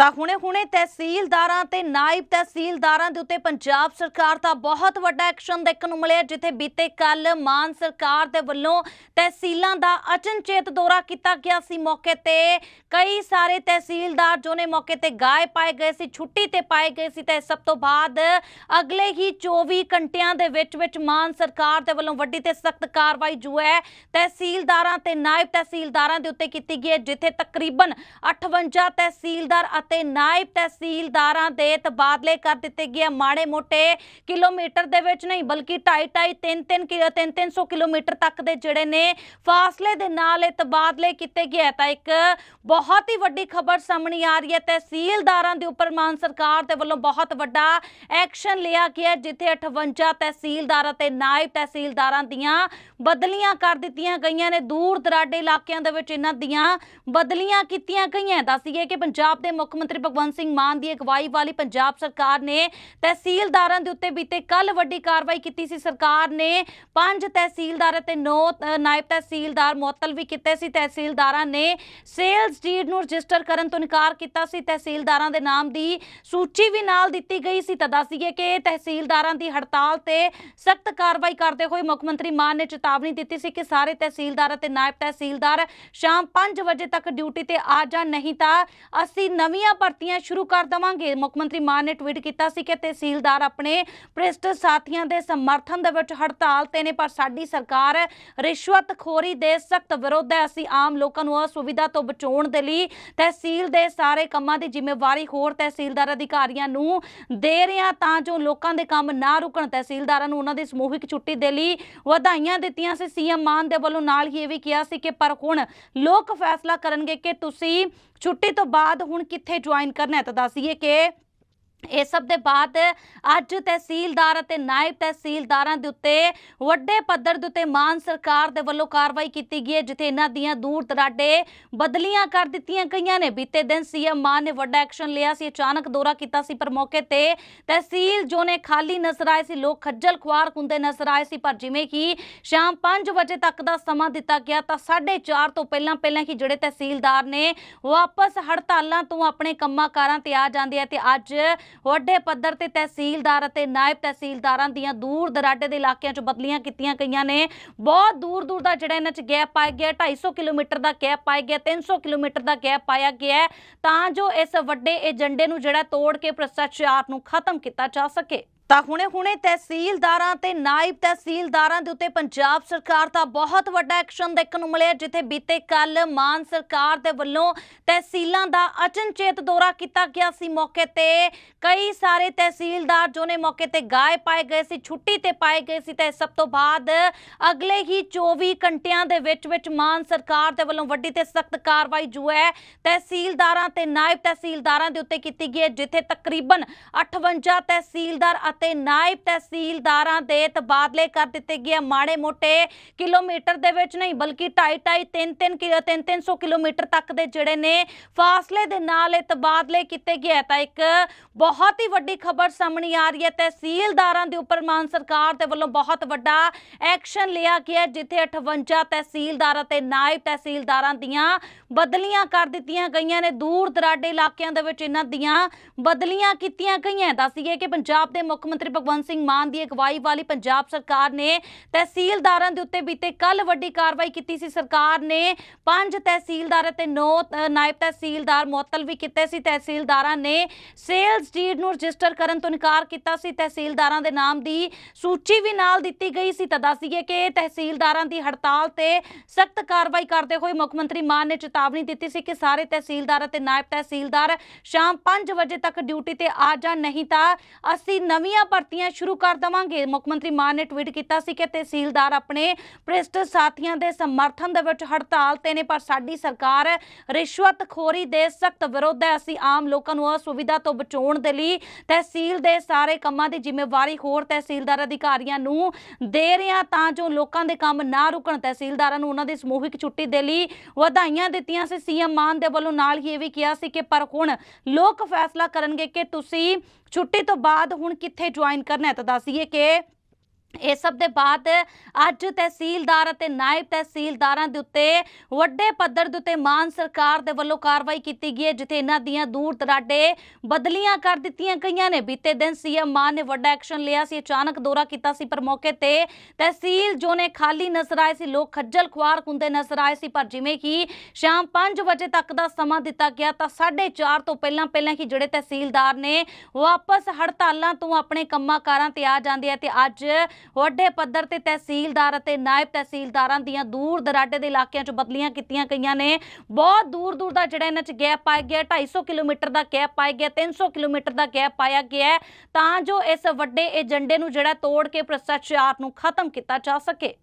ਤਾਂ ਹੁਣੇ-ਹੁਣੇ ਤਹਿਸੀਲਦਾਰਾਂ ਤੇ ਨਾਇਬ ਤਹਿਸੀਲਦਾਰਾਂ ਦੇ ਉੱਤੇ ਪੰਜਾਬ ਸਰਕਾਰ ਦਾ ਬਹੁਤ ਵੱਡਾ ਐਕਸ਼ਨ ਦੇਖਣ ਨੂੰ ਮਿਲਿਆ, ਜਿੱਥੇ ਬੀਤੇ ਕੱਲ ਮਾਨ ਸਰਕਾਰ ਦੇ ਵੱਲੋਂ ਤਹਿਸੀਲਾਂ ਦਾ ਅਚਨਚੇਤ ਦੌਰਾ ਕੀਤਾ ਗਿਆ ਸੀ। ਮੌਕੇ ਤੇ ਕਈ ਸਾਰੇ ਤਹਿਸੀਲਦਾਰ ਜੋ ਨੇ ਮੌਕੇ ਤੇ ਗਾਇਬ ਪਾਏ ਗਏ ਸੀ, ਛੁੱਟੀ ਤੇ ਪਾਏ ਗਏ ਸੀ ਤੇ ਸਭ ਤੋਂ ਬਾਅਦ ਅਗਲੇ ਹੀ 24 ਘੰਟਿਆਂ ਦੇ ਵਿੱਚ ਵਿੱਚ ਮਾਨ ਸਰਕਾਰ ਦੇ ਵੱਲੋਂ ਵੱਡੀ ਤੇ ਸਖਤ ਕਾਰਵਾਈ ਜੋ ਹੈ ਤਹਿਸੀਲਦਾਰਾਂ ਤੇ ਨਾਇਬ ਤਹਿਸੀਲਦਾਰਾਂ ਦੇ ਉੱਤੇ ਕੀਤੀ ਗਈ ਹੈ, ਜਿੱਥੇ ਤਕਰੀਬਨ 58 ਤਹਿਸੀਲਦਾਰ ਅਤੇ ਨਾਇਬ ਤਹਿਸੀਲਦਾਰਾਂ ਦੇ ਤਬਾਦਲੇ ਕਰ ਦਿੱਤੇ ਗਏ ਮਾੜੇ ਮੋਟੇ ਕਿਲੋਮੀਟਰ ਦੇ ਵਿੱਚ ਨਹੀਂ, ਬਲਕਿ 2.5 3-3 ਕਿਲੋ 3-300 ਕਿਲੋਮੀਟਰ ਤੱਕ ਦੇ ਜਿਹੜੇ ਨੇ ਫਾਸਲੇ ਦੇ ਨਾਲ ਇਹ ਤਬਾਦਲੇ ਕੀਤੇ ਗਏ ਤਾਂ ਇੱਕ ਬਹੁਤ ਹੀ ਵੱਡੀ ਖਬਰ ਸਾਹਮਣੇ ਆ ਰਹੀ ਹੈ। ਤਹਿਸੀਲਦਾਰਾਂ ਦੇ ਉੱਪਰ ਮਾਨ ਸਰਕਾਰ ਦੇ ਵੱਲੋਂ ਬਹੁਤ ਵੱਡਾ ਐਕਸ਼ਨ ਲਿਆ ਗਿਆ, ਜਿੱਥੇ 58 ਤਹਿਸੀਲਦਾਰਾਂ ਤੇ ਨਾਇਬ ਤਹਿਸੀਲਦਾਰਾਂ ਦੀਆਂ ਬਦਲੀਆਂ ਕਰ ਦਿੱਤੀਆਂ ਗਈਆਂ ਨੇ। ਦੂਰ ਦਰਾਡੇ ਇਲਾਕਿਆਂ ਦੇ ਵਿੱਚ ਇਹਨਾਂ ਦੀਆਂ ਬਦਲੀਆਂ ਕੀਤੀਆਂ ਗਈਆਂ। ਦੱਸੀਏ ਕਿ ਪੰਜਾਬ ਦੇ ਮੁੱਖ ਮੰਤਰੀ ਭਗਵੰਤ ਸਿੰਘ ਮਾਨ ਦੀ ਅਗਵਾਈ ਵਾਲੀ ਪੰਜਾਬ ਸਰਕਾਰ ਨੇ ਤਹਿਸੀਲਦਾਰਾਂ ਦੇ ਉੱਤੇ ਬੀਤੇ ਕੱਲ ਵੱਡੀ ਕਾਰਵਾਈ ਕੀਤੀ ਸੀ। ਸਰਕਾਰ ਨੇ ਪੰਜ ਤਹਿਸੀਲਦਾਰ ਅਤੇ 9 ਨਾਇਬ ਤਹਿਸੀਲਦਾਰ ਮੁਅੱਤਲ ਵੀ ਕੀਤੇ ਸੀ। ਤਹਿਸੀਲਦਾਰਾਂ ਨੇ ਸੇਲਸ ਡੀਡ ਨੂੰ ਰਜਿਸਟਰ ਕਰਨ ਤੋਂ ਇਨਕਾਰ ਕੀਤਾ ਸੀ। ਤਹਿਸੀਲਦਾਰਾਂ ਦੇ ਨਾਮ ਦੀ ਸੂਚੀ ਵੀ ਨਾਲ ਦਿੱਤੀ ਗਈ ਸੀ। ਤਾਂ ਦੱਸੀਏ ਕਿ ਤਹਿਸੀਲਦਾਰਾਂ ਦੀ ਹੜਤਾਲ ਤੇ ਸਖਤ ਕਾਰਵਾਈ ਕਰਦੇ ਹੋਏ ਮੁੱਖ ਮੰਤਰੀ ਮਾਨ ਨੇ ਚੇਤਾਵਨੀ ਦਿੱਤੀ ਸੀ ਕਿ ਸਾਰੇ ਤਹਿਸੀਲਦਾਰ ਅਤੇ ਨਾਇਬ ਤਹਿਸੀਲਦਾਰ ਸ਼ਾਮ 5 ਵਜੇ ਤੱਕ ਡਿਊਟੀ ਤੇ ਆ ਜਾਣ। ਨਹੀਂ ਤਾਂ ਅਸੀਂ ਨਵੀਂ ਨਵੀਆਂ ਭਰਤੀਆਂ ਸ਼ੁਰੂ ਕਰ ਦੇਵਾਂਗੇ। ਮੁੱਖ ਮੰਤਰੀ ਮਾਨ ਨੇ ਟਵੀਟ ਕੀਤਾ ਸੀ ਕਿ ਤਹਿਸੀਲਦਾਰ ਆਪਣੇ ਭ੍ਰਿਸ਼ਟ ਸਾਥੀਆਂ ਦੇ ਸਮਰਥਨ ਦੇ ਵਿੱਚ ਹੜਤਾਲ ਤੇ ਨੇ, ਪਰ ਸਾਡੀ ਸਰਕਾਰ ਰਿਸ਼ਵਤਖੋਰੀ ਦੇ ਸਖਤ ਵਿਰੋਧ ਹੈ। ਅਸੀਂ ਆਮ ਲੋਕਾਂ ਨੂੰ ਅਸੁਵਿਧਾ ਤੋਂ ਬਚਾਉਣ ਦੇ ਲਈ ਤਹਿਸੀਲ ਦੇ ਸਾਰੇ ਕੰਮਾਂ ਦੀ ਜ਼ਿੰਮੇਵਾਰੀ ਹੋਰ ਤਹਿਸੀਲਦਾਰ ਅਧਿਕਾਰੀਆਂ ਨੂੰ ਦੇ ਰਹੇ ਹਾਂ ਤਾਂ ਜੋ ਲੋਕਾਂ ਦੇ ਕੰਮ ਨਾ ਰੁਕਣ। ਤਹਿਸੀਲਦਾਰਾਂ ਨੂੰ ਉਹਨਾਂ ਦੀ ਸਮੂਹਿਕ ਛੁੱਟੀ ਦੇ ਲਈ ਵਧਾਈਆਂ ਦਿੱਤੀਆਂ ਸੀ। ਸੀਐਮ ਮਾਨ ਦੇ ਵੱਲੋਂ ਨਾਲ ਹੀ ਇਹ ਵੀ ਕਿਹਾ ਸੀ ਕਿ ਪਰ ਹੁਣ ਲੋਕ ਫੈਸਲਾ ਕਰਨਗੇ ਕਿ ਤੁਸੀਂ ਛੁੱਟੀ ਤੋਂ ਬਾਅਦ ਹੁਣ ਕਿੱਥੇ ਜੁਆਇਨ ਕਰਨਾ ਹੈ? ਤਾਂ ਦੱਸੀਏ ਕਿ ਇਹ ਸਭ ਦੇ ਬਾਅਦ ਅੱਜ ਤਹਿਸੀਲਦਾਰ ਅਤੇ ਨਾਇਬ ਤਹਿਸੀਲਦਾਰਾਂ ਦੇ ਉੱਤੇ ਵੱਡੇ ਪੱਧਰ ਦੇ ਉੱਤੇ ਮਾਨ ਸਰਕਾਰ ਦੇ ਵੱਲੋਂ ਕਾਰਵਾਈ ਕੀਤੀ ਗਈ ਹੈ, ਜਿੱਥੇ ਇਹਨਾਂ ਦੀਆਂ ਦੂਰ ਦਰਾਡੇ ਬਦਲੀਆਂ ਕਰ ਦਿੱਤੀਆਂ ਗਈਆਂ ਨੇ। ਬੀਤੇ ਦਿਨ ਸੀਐਮ ਮਾਨ ਨੇ ਵੱਡਾ ਐਕਸ਼ਨ ਲਿਆ ਸੀ, ਅਚਾਨਕ ਦੌਰਾ ਕੀਤਾ ਸੀ ਪਰ ਮੌਕੇ ਤੇ ਤਹਿਸੀਲ ਜੋ ਨੇ ਖਾਲੀ ਨਜ਼ਰ ਆਏ ਸੀ, ਲੋਕ ਖੱਜਲ ਖੁਆਰ ਹੁੰਦੇ ਨਜ਼ਰ ਆਏ ਸੀ, ਪਰ ਜਿਵੇਂ ਕਿ ਸ਼ਾਮ 5 ਵਜੇ ਤੱਕ ਦਾ ਸਮਾਂ ਦਿੱਤਾ ਗਿਆ ਤਾਂ 4:30 ਤੋਂ ਪਹਿਲਾਂ ਪਹਿਲਾਂ ਹੀ ਜਿਹੜੇ ਤਹਿਸੀਲਦਾਰ ਨੇ ਵਾਪਸ ਹੜਤਾਲਾਂ ਤੋਂ ਆਪਣੇ ਕੰਮਾਂ ਕਾਰਾਂ ਤੇ ਆ ਜਾਂਦੇ ਆ ਤੇ ਅੱਜ ਵੱਡੇ ਪੱਧਰ ਤੇ ਤਹਿਸੀਲਦਾਰ ਅਤੇ ਨਾਇਬ ਤਹਿਸੀਲਦਾਰਾਂ ਦੀਆਂ ਦੂਰ ਦਰਾਡੇ ਦੇ ਇਲਾਕਿਆਂ 'ਚ ਬਦਲੀਆਂ ਕੀਤੀਆਂ ਗਈਆਂ ਨੇ। ਬਹੁਤ ਦੂਰ ਦੂਰ ਦਾ ਜਿਹੜਾ ਇਹਨਾਂ 'ਚ ਗੈਪ ਪਾਇਆ ਗਿਆ 250 ਕਿਲੋਮੀਟਰ ਦਾ ਗੈਪ ਪਾਇਆ ਗਿਆ 300 ਕਿਲੋਮੀਟਰ ਦਾ ਗੈਪ ਪਾਇਆ ਗਿਆ ਤਾਂ ਜੋ ਇਸ ਵੱਡੇ ਏਜੰਡੇ ਨੂੰ ਜਿਹੜਾ ਤੋੜ ਕੇ ਭ੍ਰਿਸ਼ਟਾਚਾਰ ਨੂੰ ਖਤਮ ਕੀਤਾ ਜਾ ਸਕੇ। ਤਾਂ ਹੁਣੇ-ਹੁਣੇ ਤਹਿਸੀਲਦਾਰਾਂ ਤੇ ਨਾਇਬ ਤਹਿਸੀਲਦਾਰਾਂ ਦੇ ਉੱਤੇ ਪੰਜਾਬ ਸਰਕਾਰ ਦਾ ਬਹੁਤ ਵੱਡਾ ਐਕਸ਼ਨ ਦੇਖਣ ਨੂੰ ਮਿਲਿਆ, ਜਿੱਥੇ ਬੀਤੇ ਕੱਲ ਮਾਨ ਸਰਕਾਰ ਦੇ ਵੱਲੋਂ ਤਹਿਸੀਲਾਂ ਦਾ ਅਚਨਚੇਤ ਦੌਰਾ ਕੀਤਾ ਗਿਆ ਸੀ ਮੌਕੇ ਤੇ। ਕਈ ਸਾਰੇ ਤਹਿਸੀਲਦਾਰ ਜੋ ਨੇ ਮੌਕੇ ਤੇ ਗਾਇਬ ਪਾਏ ਗਏ ਸੀ, ਛੁੱਟੀ ਤੇ ਪਾਏ ਗਏ ਸੀ, ਤੇ ਸਭ ਤੋਂ ਬਾਅਦ ਅਗਲੇ ਹੀ 24 ਘੰਟਿਆਂ ਦੇ ਵਿੱਚ ਵਿੱਚ ਮਾਨ ਸਰਕਾਰ ਦੇ ਵੱਲੋਂ ਵੱਡੀ ਤੇ ਸਖਤ ਕਾਰਵਾਈ ਜੋ ਹੈ ਤਹਿਸੀਲਦਾਰਾਂ ਤੇ ਨਾਇਬ ਤਹਿਸੀਲਦਾਰਾਂ ਦੇ ਉੱਤੇ ਕੀਤੀ ਗਈ ਹੈ, ਜਿੱਥੇ ਤਕਰੀਬਨ 58 ਤਹਿਸੀਲਦਾਰ ਅਤੇ ਨਾਇਬ ਤਹਿਸੀਲਦਾਰਾਂ ਦੇ ਤਬਾਦਲੇ ਕਰ ਦਿੱਤੇ ਗਏ ਮਾੜੇ ਮੋਟੇ ਕਿਲੋਮੀਟਰ ਦੇ ਵਿੱਚ ਨਹੀਂ, ਬਲਕਿ 2.5 3-3 ਕਿਲੋ 3-300 ਕਿਲੋਮੀਟਰ ਤੱਕ ਦੇ ਜਿਹੜੇ ਨੇ ਫਾਸਲੇ ਦੇ ਨਾਲ ਇਹ ਤਬਾਦਲੇ ਕੀਤੇ ਗਏ ਤਾਂ ਇੱਕ ਬਹੁਤ ਹੀ ਵੱਡੀ ਖਬਰ ਸਾਹਮਣੇ ਆ ਰਹੀ ਹੈ। ਤਹਿਸੀਲਦਾਰਾਂ ਦੇ ਉੱਪਰ ਮਾਨ ਸਰਕਾਰ ਦੇ ਵੱਲੋਂ ਬਹੁਤ ਵੱਡਾ ਐਕਸ਼ਨ ਲਿਆ ਗਿਆ, ਜਿੱਥੇ 58 ਤਹਿਸੀਲਦਾਰਾਂ ਤੇ ਨਾਇਬ ਤਹਿਸੀਲਦਾਰਾਂ ਦੀਆਂ ਬਦਲੀਆਂ ਕਰ ਦਿੱਤੀਆਂ ਗਈਆਂ ਨੇ। ਦੂਰ ਦਰਾਡੇ ਇਲਾਕਿਆਂ ਦੇ ਵਿੱਚ ਇਹਨਾਂ ਦੀਆਂ ਬਦਲੀਆਂ ਕੀਤੀਆਂ ਗਈਆਂ। ਦੱਸੀਏ ਕਿ ਪੰਜਾਬ ਦੇ ਮੁੱਖ ਮੰਤਰੀ ਭਗਵੰਤ ਸਿੰਘ ਮਾਨ ਦੀ ਅਗਵਾਈ ਵਾਲੀ ਪੰਜਾਬ ਸਰਕਾਰ ਨੇ ਤਹਿਸੀਲਦਾਰਾਂ ਦੇ ਉੱਤੇ ਬੀਤੇ ਕੱਲ ਵੱਡੀ ਕਾਰਵਾਈ ਕੀਤੀ ਸੀ। ਸਰਕਾਰ ਨੇ ਪੰਜ ਤਹਿਸੀਲਦਾਰ ਅਤੇ 9 ਨਾਇਬ ਤਹਿਸੀਲਦਾਰ ਮੁਅੱਤਲ ਵੀ ਕੀਤੇ ਸੀ। ਤਹਿਸੀਲਦਾਰਾਂ ਨੇ ਸੇਲਸ ਡੀਡ ਨੂੰ ਰਜਿਸਟਰ ਕਰਨ ਤੋਂ ਇਨਕਾਰ ਕੀਤਾ ਸੀ। ਤਹਿਸੀਲਦਾਰਾਂ ਦੇ ਨਾਮ ਦੀ ਸੂਚੀ ਵੀ ਨਾਲ ਦਿੱਤੀ ਗਈ ਸੀ। ਤਾਂ ਦੱਸੀਏ ਕਿ ਤਹਿਸੀਲਦਾਰਾਂ ਦੀ ਹੜਤਾਲ ਤੇ ਸਖਤ ਕਾਰਵਾਈ ਕਰਦੇ ਹੋਏ ਮੁੱਖ ਮੰਤਰੀ ਮਾਨ ਨੇ ਚੇਤਾਵਨੀ ਦਿੱਤੀ ਸੀ ਕਿ ਸਾਰੇ ਤਹਿਸੀਲਦਾਰ ਅਤੇ ਨਾਇਬ ਤਹਿਸੀਲਦਾਰ ਸ਼ਾਮ 5 ਵਜੇ ਤੱਕ ਡਿਊਟੀ ਤੇ ਆ ਜਾਣ। ਨਹੀਂ ਤਾਂ ਅਸੀਂ ਨਵੀਂ ਨਵੀਆਂ ਭਰਤੀਆਂ ਸ਼ੁਰੂ ਕਰ ਦੇਵਾਂਗੇ। ਮੁੱਖ ਮੰਤਰੀ ਮਾਨ ਨੇ ਟਵੀਟ ਕੀਤਾ ਸੀ ਕਿ ਤਹਿਸੀਲਦਾਰ ਆਪਣੇ ਭ੍ਰਿਸ਼ਟ ਸਾਥੀਆਂ ਦੇ ਸਮਰਥਨ ਦੇ ਵਿੱਚ ਹੜਤਾਲ ਤੇ ਨੇ, ਪਰ ਸਾਡੀ ਸਰਕਾਰ ਰਿਸ਼ਵਤਖੋਰੀ ਦੇ ਸਖਤ ਵਿਰੋਧ ਹੈ। ਅਸੀਂ ਆਮ ਲੋਕਾਂ ਨੂੰ ਅਸੁਵਿਧਾ ਤੋਂ ਬਚਾਉਣ ਦੇ ਲਈ ਤਹਿਸੀਲ ਦੇ ਸਾਰੇ ਕੰਮਾਂ ਦੀ ਜ਼ਿੰਮੇਵਾਰੀ ਹੋਰ ਤਹਿਸੀਲਦਾਰ ਅਧਿਕਾਰੀਆਂ ਨੂੰ ਦੇ ਰਹੇ ਹਾਂ ਤਾਂ ਜੋ ਲੋਕਾਂ ਦੇ ਕੰਮ ਨਾ ਰੁਕਣ। ਤਹਿਸੀਲਦਾਰਾਂ ਨੂੰ ਉਹਨਾਂ ਦੀ ਸਮੂਹਿਕ ਛੁੱਟੀ ਦੇ ਲਈ ਵਧਾਈਆਂ ਦਿੱਤੀਆਂ ਸੀ। ਸੀਐਮ ਮਾਨ ਦੇ ਵੱਲੋਂ ਨਾਲ ਹੀ ਇਹ ਵੀ ਕਿਹਾ ਸੀ ਕਿ ਪਰ ਹੁਣ ਲੋਕ ਫੈਸਲਾ ਕਰਨਗੇ ਕਿ ਤੁਸੀਂ ਛੁੱਟੀ ਤੋਂ ਬਾਅਦ ਹੁਣ ਕਿੱਥੇ ਜੁਆਇਨ ਕਰਨਾ ਹੈ ਤਾਂ ਦੱਸੀਏ ਕਿ ਇਹ ਸਭ ਦੇ ਬਾਅਦ ਅੱਜ ਤਹਿਸੀਲਦਾਰ ਅਤੇ ਨਾਇਬ ਤਹਿਸੀਲਦਾਰਾਂ ਦੇ ਉੱਤੇ ਵੱਡੇ ਪੱਧਰ ਦੇ ਉੱਤੇ ਮਾਨ ਸਰਕਾਰ ਦੇ ਵੱਲੋਂ ਕਾਰਵਾਈ ਕੀਤੀ ਗਈ ਹੈ, ਜਿੱਥੇ ਇਹਨਾਂ ਦੀਆਂ ਦੂਰ ਦਰਾਡੇ ਬਦਲੀਆਂ ਕਰ ਦਿੱਤੀਆਂ ਗਈਆਂ ਨੇ। ਬੀਤੇ ਦਿਨ ਸੀਐਮ ਮਾਨ ਨੇ ਵੱਡਾ ਐਕਸ਼ਨ ਲਿਆ ਸੀ, ਅਚਾਨਕ ਦੌਰਾ ਕੀਤਾ ਸੀ, ਪਰ ਮੌਕੇ ਤੇ ਤਹਿਸੀਲ ਜੋ ਨੇ ਖਾਲੀ ਨਜ਼ਰ ਆਏ ਸੀ, ਲੋਕ ਖੱਜਲ ਖੁਆਰ ਹੁੰਦੇ ਨਜ਼ਰ ਆਏ ਸੀ, ਪਰ ਜਿਵੇਂ ਕਿ ਸ਼ਾਮ 5 ਵਜੇ ਤੱਕ ਦਾ ਸਮਾਂ ਦਿੱਤਾ ਗਿਆ, ਤਾਂ 4:30 ਤੋਂ ਪਹਿਲਾਂ ਪਹਿਲਾਂ ਹੀ ਜਿਹੜੇ ਤਹਿਸੀਲਦਾਰ ਨੇ ਵਾਪਸ ਹੜਤਾਲਾਂ ਤੋਂ ਆਪਣੇ ਕੰਮਾਂ ਕਾਰਾਂ ਤੇ ਆ ਜਾਂਦੇ ਆ, ਤੇ ਅੱਜ ਵੱਡੇ ਪੱਧਰ ਤੇ ਤਹਿਸੀਲਦਾਰ ਅਤੇ ਨਾਇਬ ਤਹਿਸੀਲਦਾਰਾਂ ਦੀਆਂ ਦੂਰ ਦਰਾਡੇ ਦੇ ਇਲਾਕਿਆਂ 'ਚ ਬਦਲੀਆਂ ਕੀਤੀਆਂ ਗਈਆਂ ਨੇ। ਬਹੁਤ ਦੂਰ ਦੂਰ ਦਾ ਜਿਹੜਾ ਇਹਨਾਂ 'ਚ ਗੈਪ ਪਾਇਆ ਗਿਆ 250 ਕਿਲੋਮੀਟਰ ਦਾ ਗੈਪ ਪਾਇਆ ਗਿਆ 300 ਕਿਲੋਮੀਟਰ ਦਾ ਗੈਪ ਪਾਇਆ ਗਿਆ ਤਾਂ ਜੋ ਇਸ ਵੱਡੇ ਏਜੰਡੇ ਨੂੰ ਜਿਹੜਾ ਤੋੜ ਕੇ ਭ੍ਰਿਸ਼ਟਾਚਾਰ ਨੂੰ ਖਤਮ ਕੀਤਾ ਜਾ ਸਕੇ।